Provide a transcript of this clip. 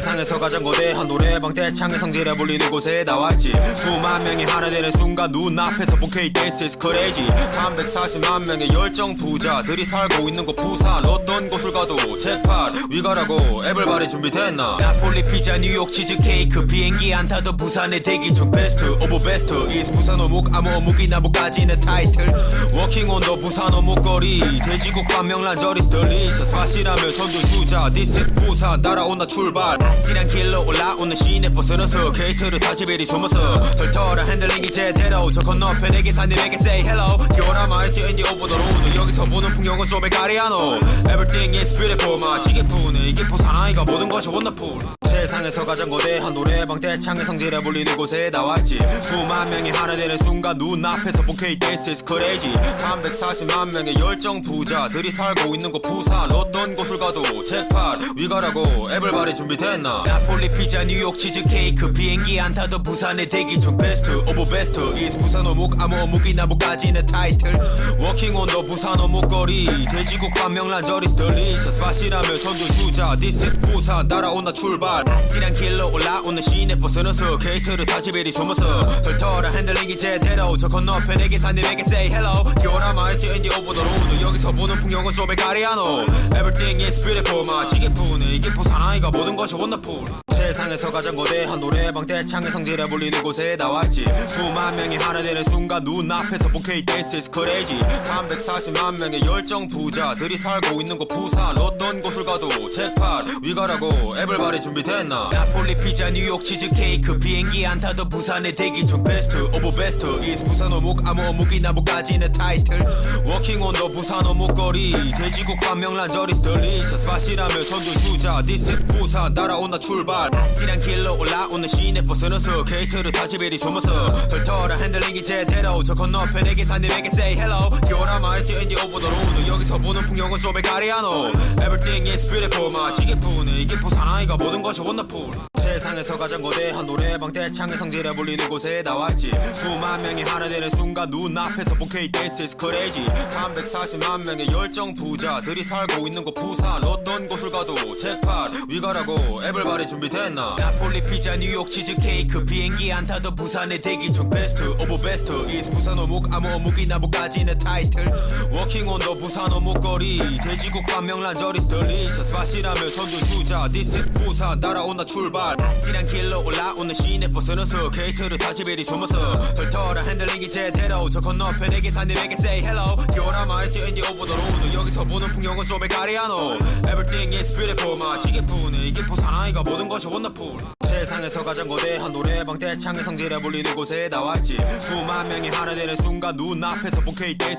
세상에서 가장 거대한 노래방 대창의 성질에 불리는 곳에 나왔지. 수만 명이 하나 되는 순간 눈앞에서 본 K-Dance is crazy. 340만 명의 열정 부자들이 살고 있는 곳 부산. 어떤 곳을 가도 잭팟 위가라고 에블바리 준비됐나? 나폴리 피자 뉴욕 치즈케이크 비행기 안 타도 부산에 대기 중 베스트 오브 베스트 is 부산 어묵 아무 어묵이나 뭐까지는 타이틀. 워킹 온더 부산 어묵거리 돼지국밥 명란절이 delicious 맛이라면 선두주자 This is 부산. 따라온다 출발 아찔한 길로 올라오는 시내 버스너서 게이트를 타지 베리 숨어서 털털한 핸들링이 제대로 저 건너편에 계산님에게 say hello. 기어라 마이티 인디 오버 더 로드. 여기서 보는 풍경은 좀 헷갈리하노. Everything is beautiful. 마치게 푸네 이게 부산 아이가 모든 것이 원더풀 세상에서 가장 거대한 노래방 대창의 성질에 불리는 곳에 나왔지. 수만 명이 하나 되는 순간 눈앞에서 본 K-Dance is crazy. 340만 명의 열정 부자들이 살고 있는 곳 부산. 어떤 곳 을 가도 잭팟 위가라고 에블바리 준비됐나? 나폴리 피자 뉴욕 치즈케이크 비행기 안 타도 부산에 대기 중 베스트 오브 베스트 is 부산 어묵 아무 어묵이나 뭐까지는 타이틀. 워킹 온더 부산 어묵거리. 돼지국밥 명란절이 delicious 맛이라면 선두주자 This is 부산. 따라온다 출발. 아찔한 길로 올라오는 시내 버스너서 게이트를 타지 베리 숨어서 털털한 핸들링이 제대로 저 건너편에 계산님에게 say hello. 기어라 마이티 인디 오버 더 로드 여기서 보는 풍경은 좀 헷갈리하노. Everything is beautiful 마치게 푸네 이게 부산 아이가 모든 것이 원더풀 세상에서 가장 거대한 노래방 대창의 성질에 불리는 곳에 나왔지. 수만 명이 하나 되는 순간 눈앞에서 본 K-Dance is crazy. 340만 명의 열정 부자들이 살고 있는 곳 부산. 어떤 곳을 가도 잭팟 위가라고 에블바리 준비됐나? 나폴리 피자 뉴욕 치즈케이크 비행기 안 타도 부산에 대기 중 베스트 오브 베스트 is 부산 어묵 아무 어묵이나 뭐까지는 타이틀. 워킹 온 더 부산 어묵거리. 돼지국밥 명란절이 delicious. 맛이라면 선두주자. This is 부산. 따라온다 출발 아찔한 길로 올라오는 시내 버스너서 게이트를 타지 베리 숨어서 털털한 핸들링이 제대로 저 건너편에 계산님에게 say hello. 마이티 인디 오버 더 로드 여기서 보는 풍경은 좀 헷갈리하노 Everything is beautiful. 마치게 푸네 이게 부산 아이가 모든 것이 원더풀 세상에서 가장 거대한 노래방 대창의 성질에 불리는 곳에 나왔지. 수만 명이 하나 되는 순간 눈앞에서 본 K-Dance is crazy. 340만 명의 열정 부자들이 살고 있는 곳 부산. 어떤 곳을 가도 잭팟 위가라고 에블바리 준비됐나? 나폴리 피자 뉴욕 치즈케이크 비행기 안 타도 부산에 대기 중 베스트 오브 베스트 is 부산 어묵 아무 어묵이나 뭐까지는 타이틀. 워킹 온더 부산 어묵거리. 돼지국밥 명란절이 delicious. 맛이라면 선두주자. This is 부산. 따라온다 출발 아찔한 길로 올라오는 시내 버스너서 게이트를 타지 베리 숨어서 털털한 핸들링이 제대로 저 건너편에 계산님에게 say hello? 기어라 마이티 인디 오버 더 로드 여기서 보는 풍경은 좀 헷갈리하노. Everything is beautiful 마치게 푸네 이게 부산 아이가 모든 것이 원더풀 세상에서 가장 거대한 노래방 대창의 성질에 불리는 곳에 나왔지. 수만 명이 하나 되는 순간 눈앞에서 본 K-Dance